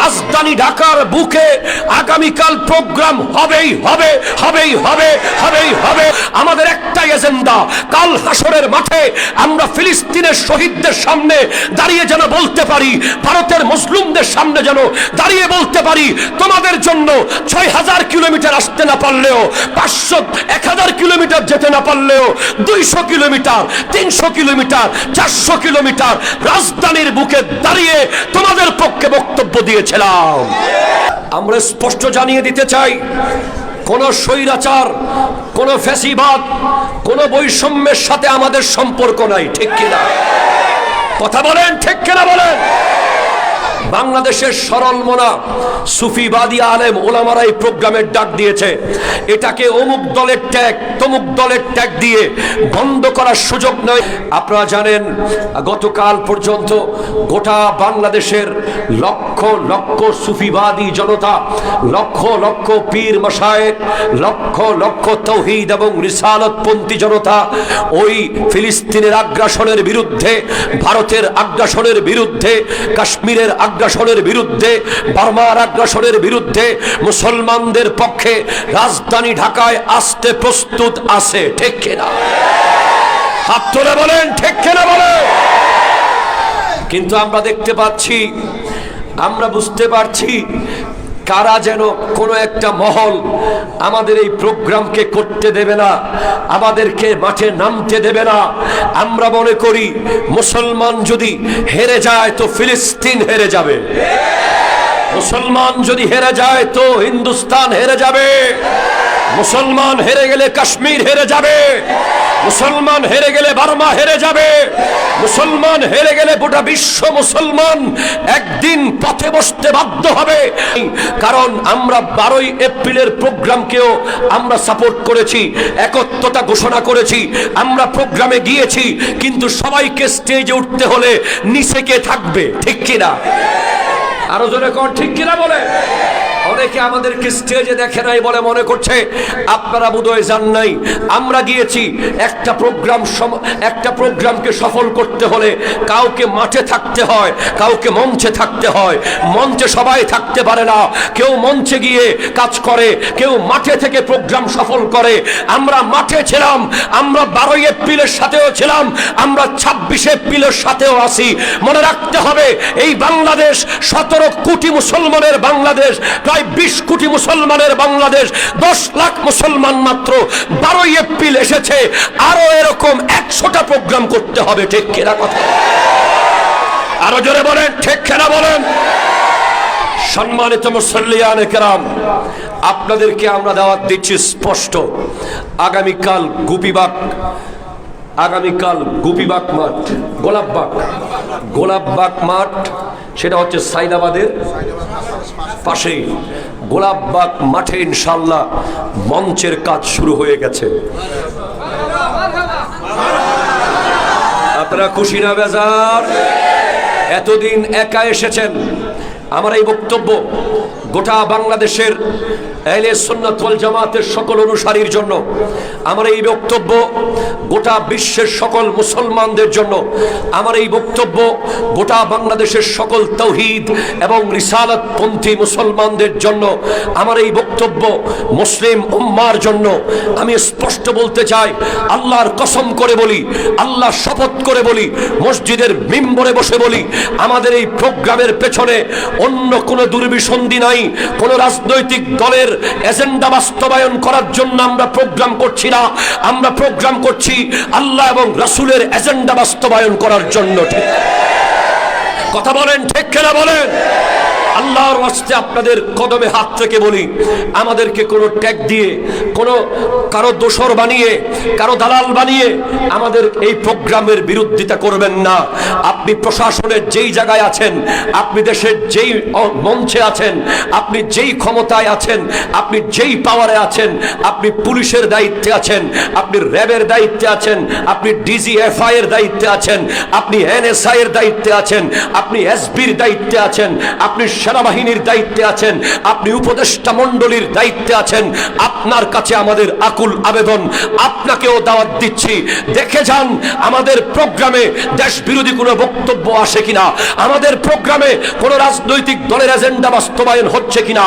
রাজধানী ঢাকার বুকে আগামীকাল প্রোগ্রাম হবেই হবে হবেই হবে হবেই হবে। আমাদের একটাই এজেন্ডা, কাল হাসরের মাঠে আমরা ফিলিস্তিনের শহীদদের সামনে দাঁড়িয়ে যেন বলতে পারি, ভারতের মুসলিমদের সামনে যেন দাঁড়িয়ে বলতে পারি, তোমাদের জন্য ছয় হাজার কিলোমিটার আসতে না পারলেও, পাঁচশো, এক হাজার কিলোমিটার যেতে না পারলেও, দুইশো কিলোমিটার, তিনশো কিলোমিটার, চারশো কিলোমিটার রাজধানীর বুকে দাঁড়িয়ে তোমাদের পক্ষে বক্তব্য দিয়েছিলাম। আমরা স্পষ্ট জানিয়ে দিতে চাই, কোন স্বৈরাচার, কোন ফ্যাসিবাদ, কোন বৈষম্যের সাথে আমাদের সম্পর্ক নাই, ঠিক কিনা? কথা বলেন, ঠিক কিনা বলেন? বাংলাদেশের সরল মোনা সুফিবাদী আলেম ওলামারা এই প্রোগ্রামের ডাক দিয়েছে। এটাকে অমুক দলের ট্যাগ, তমুক দলের ট্যাগ দিয়ে বন্ধ করার সুযোগ নয় আপনারা জানেন, গতকাল পর্যন্ত গোটা বাংলাদেশের লক্ষ লক্ষ সুফিবাদী জনতা, লক্ষ লক্ষ পীর মশায়েক লক্ষ লক্ষ তৌহিদ এবং রিসালতপন্থী জনতা ওই ফিলিস্তিনের আগ্রাসনের বিরুদ্ধে, ভারতের আগ্রাসনের বিরুদ্ধে, কাশ্মীরের আগ্রাসনের বিরুদ্ধে, বার্মার আগ্রাসনের বিরুদ্ধে মুসলমানদের পক্ষে রাজধানী ঢাকায় আসতে প্রস্তুত আছে, ঠিক কিনা? হাত তুলে বলেন, ঠিক কিনা বলেন? কিন্তু আমরা দেখতে পাচ্ছি, আমরা বুঝতে পারছি কারা যেন কোনো একটা মহল আমাদের এই প্রোগ্রামকে করতে দেবে না, আমাদেরকে মাঠে নামতে দেবে না। আমরা মনে করি, মুসলমান যদি হেরে যায় তো ফিলিস্তিন হেরে যাবে। মুসলমান যদি হেরে যায় তো হিন্দুস্তান হেরে যাবে। মুসলমান হেরে গেলে কাশ্মীর হেরে যাবে। মুসলমান হেরে গেলে বার্মা হেরে যাবে। মুসলমান হেরে গেলে গোটা বিশ্ব মুসলমান একদিন পথে বসতে বাধ্য হবে। কারণ আমরা বারোই এপ্রিলের প্রোগ্রামকেও আমরা সাপোর্ট করেছি, একত্রতা ঘোষণা করেছি, আমরা প্রোগ্রামে গিয়েছি, কিন্তু সবাইকে স্টেজে উঠতে হলে নিচে কে থাকবে, ঠিক কিনা? আরও জোরে কর ঠিক কিনা বলে অনেকে আমাদেরকে স্টেজে দেখে নাই বলে মনে করছে, আপনারা বোধহয় যান নাই, আমরা গিয়েছি একটা প্রোগ্রাম একটা প্রোগ্রামকে সফল করতে হলে কাউকে মাঠে থাকতে হয়, কাউকে মঞ্চে থাকতে হয়, মঞ্চে সবাই থাকতে পারে না, কেউ মঞ্চে গিয়ে কাজ করে, কেউ মাঠে থেকে প্রোগ্রাম সফল করে, আমরা মাঠে ছিলাম, আমরা বারোই এপ্রিলের সাথেও ছিলাম, আমরা ছাব্বিশে এপ্রিলের সাথেও আছি। মনে রাখতে হবে, এই বাংলাদেশ সতেরো কোটি মুসলমানের বাংলাদেশ, প্রায় বিশ কোটি মুসলমানের বাংলাদেশ, দশ লাখ মুসলমান মাত্র। বারোই এপ্রিল এসেছে, আরও এরকম একশোটা প্রোগ্রাম করতে হবে, ঠিক কেনা কথা? আরও জোরে বলেন, ঠিক কেনা বলেন? সম্মানিত কেরাম, আপনাদেরকে আমরা দাওয়াত দিচ্ছি স্পষ্ট। আগামীকাল গুপিবাগ আগামীকাল গুপিবাগ মাঠ, গোলাপবাগ। গোলাপবাগ মাঠ, সেটা হচ্ছে সাইদাবাদের পাশেই গোলাপবাগ মাঠে ইনশাল্লাহ মঞ্চের কাজ শুরু হয়ে গেছে। আপনারা খুশি না বেজার? এতদিন একা এসেছেন আমার এই বক্তব্য গোটা বাংলাদেশের জামাতের সকল অনুসারীর জন্য, আমার এই বক্তব্য গোটা বিশ্বের সকল মুসলমানদের জন্য, আমার এই বক্তব্য গোটা বাংলাদেশের সকল তৌহিদ এবং রিসালতপন্থী মুসলমানদের জন্য, আমার এই বক্তব্য মুসলিম উম্মার জন্য। আমি স্পষ্ট বলতে চাই, আল্লাহর কসম করে বলি আল্লাহ শপথ করে বলি, মসজিদের মিম্বরে বসে বলি, আমাদের এই প্রোগ্রামের পেছনে অন্য কোনো দুর্বিসন্ধি নাই, কোনো রাজনৈতিক দলের এজেন্ডা বাস্তবায়ন করার জন্য আমরা প্রোগ্রাম করছি না। আমরা প্রোগ্রাম করছি আল্লাহ এবং রাসুলের এজেন্ডা বাস্তবায়ন করার জন্য, ঠিক কথা বলেন, ঠিক কেনা বলেন? আল্লাহর ওয়াস্তে আপনাদের কদমে হাত থেকে বলি, আমাদেরকে কোনো ট্যাগ দিয়ে, কোনো কারও দোসর বানিয়ে, কারও দালাল বানিয়ে আমাদের এই প্রোগ্রামের বিরোধিতা করবেন না। আপনি প্রশাসনের যেই জায়গায় আছেন আপনি দেশের যেই মঞ্চে আছেন আপনি যেই ক্ষমতায় আছেন আপনি যেই পাওয়ারে আছেন আপনি পুলিশের দায়িত্বে আছেন আপনি র্যাবের দায়িত্বে আছেন আপনি ডিজিএফআই এর দায়িত্বে আছেন আপনি এনএসআই এর দায়িত্বে আছেন আপনি এসবির দায়িত্বে আছেন আপনি সেনাবাহিনীর দায়িত্বে আছেন আপনি উপদেষ্টা মণ্ডলীর দায়িত্বে আছেন আপনার কাছে আমাদের আকুল আবেদন আপনাকেও দাওয়াত দিচ্ছি দেখে যান আমাদের প্রোগ্রামে দেশ বিরোধী কোনো বক্তব্য আসে কিনা? আমাদের প্রোগ্রামে কোনো রাজনৈতিক দলের এজেন্ডা বাস্তবায়ন হচ্ছে কিনা?